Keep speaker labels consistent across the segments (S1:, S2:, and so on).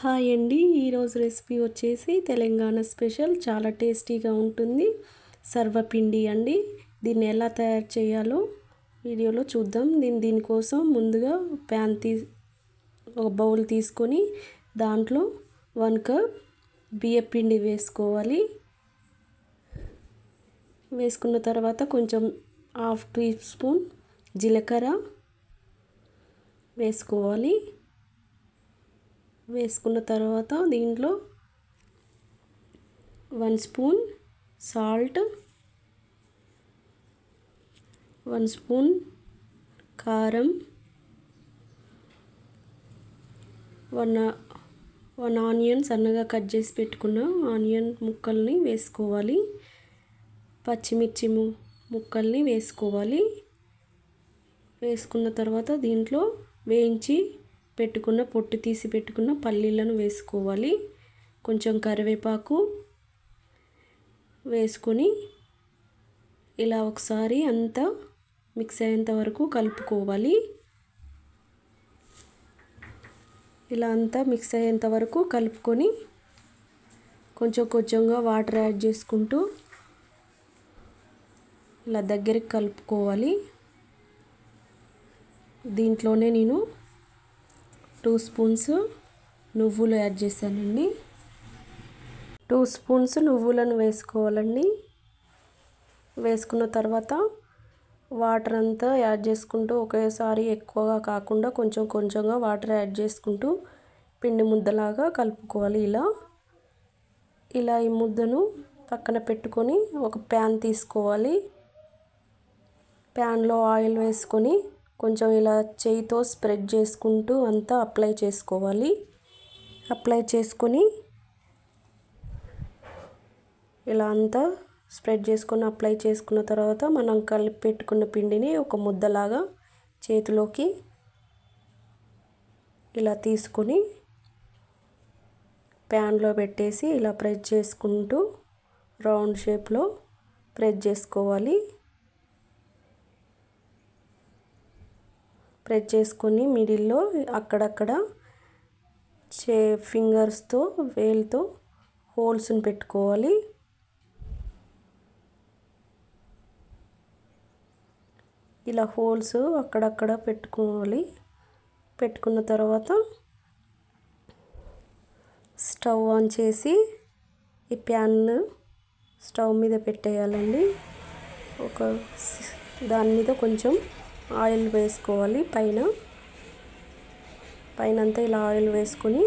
S1: Hi అండి. ఈరోజు recipe వచ్చేసి తెలంగాణ స్పెషల్. చాలా టేస్టీగా ఉంటుంది. సర్వపిండి అండి. దీన్ని ఎలా తయారు చేయాలో వీడియోలో చూద్దాం. దీని దీనికోసం ముందుగా ప్యాన్ తీ ఒక బౌల్ తీసుకొని దాంట్లో వన్ కప్ బియ్యపిండి వేసుకోవాలి. వేసుకున్న తర్వాత కొంచెం హాఫ్ టీ స్పూన్ జీలకర్ర వేసుకోవాలి. వేసుకున్న తర్వాత దీంట్లో one spoon salt one spoon కారం వన్ వన్ ఆనియన్ సన్నగా కట్ చేసి పెట్టుకున్న ఆనియన్ ముక్కల్ని వేసుకోవాలి. పచ్చిమిర్చి ముక్కల్ని వేసుకోవాలి. వేసుకున్న తర్వాత దీంట్లో వేయించి పెట్టుకున్న పొట్టు తీసి పెట్టుకున్న పల్లీలను వేసుకోవాలి. కొంచెం కరివేపాకు వేసుకొని ఇలా ఒకసారి అంతా మిక్స్ అయ్యేంత వరకు కలుపుకోవాలి. ఇలా అంతా మిక్స్ అయ్యేంత వరకు కలుపుకొని కొంచెం కొంచెంగా వాటర్ యాడ్ చేసుకుంటూ ఇలా దగ్గరికి కలుపుకోవాలి. దీంట్లోనే నేను టూ స్పూన్స్ నువ్వులు యాడ్ చేశానండి. టూ స్పూన్స్ నువ్వులను వేసుకోవాలండి. వేసుకున్న తర్వాత వాటర్ అంతా యాడ్ చేసుకుంటూ ఒకేసారి ఎక్కువగా కాకుండా కొంచెం కొంచెంగా వాటర్ యాడ్ చేసుకుంటూ పిండి ముద్దలాగా కలుపుకోవాలి ఇలా. ఇలా ఈ ముద్దను పక్కన పెట్టుకొని ఒక ప్యాన్ తీసుకోవాలి. ప్యాన్లో ఆయిల్ వేసుకొని కొంచెం ఇలా చేయితో స్ప్రెడ్ చేసుకుంటూ అంతా అప్లై చేసుకోవాలి. అప్లై చేసుకొని ఇలా అంతా స్ప్రెడ్ చేసుకొని అప్లై చేసుకున్న తర్వాత మనం కలిపి పెట్టుకున్న పిండిని ఒక ముద్దలాగా చేతిలోకి ఇలా తీసుకొని ప్యాన్లో పెట్టేసి ఇలా ప్రెస్ చేసుకుంటూ రౌండ్ షేప్లో ప్రెస్ చేసుకోవాలి. ప్రెస్ చేసుకొని మిడిల్లో అక్కడక్కడ చే ఫింగర్స్తో వేలుతో హోల్స్ని పెట్టుకోవాలి. ఇలా హోల్స్ అక్కడక్కడ పెట్టుకోవాలి. పెట్టుకున్న తర్వాత స్టవ్ ఆన్ చేసి ఈ ప్యాన్ స్టవ్ మీద పెట్టేయాలండి. ఒక దాని మీద కొంచెం ఆయిల్ వేసుకోవాలి పైన. పైన అంతా ఇలా ఆయిల్ వేసుకొని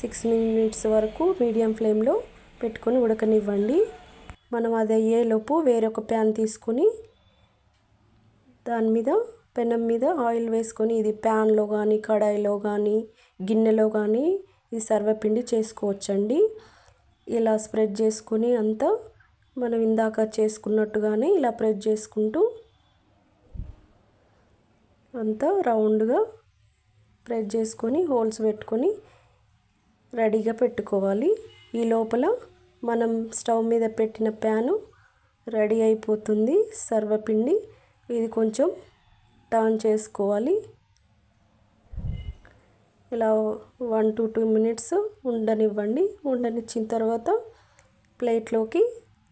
S1: సిక్స్ మినిట్స్ వరకు మీడియం ఫ్లేమ్లో పెట్టుకొని ఉడకనివ్వండి. మనం అది అయ్యేలోపు వేరొక ప్యాన్ తీసుకొని దాని మీద పెనం మీద ఆయిల్ వేసుకొని ఇది ప్యాన్లో కానీ కడాయిలో కానీ గిన్నెలో కానీ ఇది సర్వపిండి చేసుకోవచ్చండి. ఇలా స్ప్రెడ్ చేసుకొని అంతా మనం ఇందాక చేసుకున్నట్టుగానే ఇలా ప్రెడ్ చేసుకుంటూ అంతా రౌండ్గా ప్రెస్ చేసుకొని హోల్స్ పెట్టుకొని రెడీగా పెట్టుకోవాలి. ఈ లోపల మనం స్టవ్ మీద పెట్టిన ప్యాను రెడీ అయిపోతుంది. సర్వపిండి ఇది కొంచెం టర్న్ చేసుకోవాలి. ఇలా వన్ టు టూ మినిట్స్ ఉండనివ్వండి. ఉండనిచ్చిన తర్వాత ప్లేట్లోకి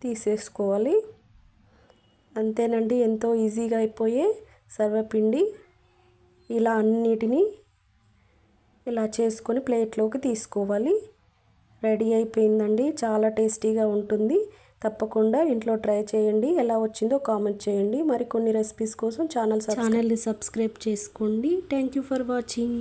S1: తీసేసుకోవాలి. అంతేనండి ఎంతో ఈజీగా అయిపోయే సర్వపిండి. ఇలా అన్నిటినీ ఇలా చేసుకొని ప్లేట్లోకి తీసుకోవాలి. రెడీ అయిపోయిందండి. చాలా టేస్టీగా ఉంటుంది. తప్పకుండా ఇంట్లో ట్రై చేయండి. ఎలా వచ్చిందో కామెంట్ చేయండి. మరికొన్ని రెసిపీస్ కోసం ఛానల్ ఛానల్ని సబ్స్క్రైబ్ చేసుకోండి. Thank you for watching.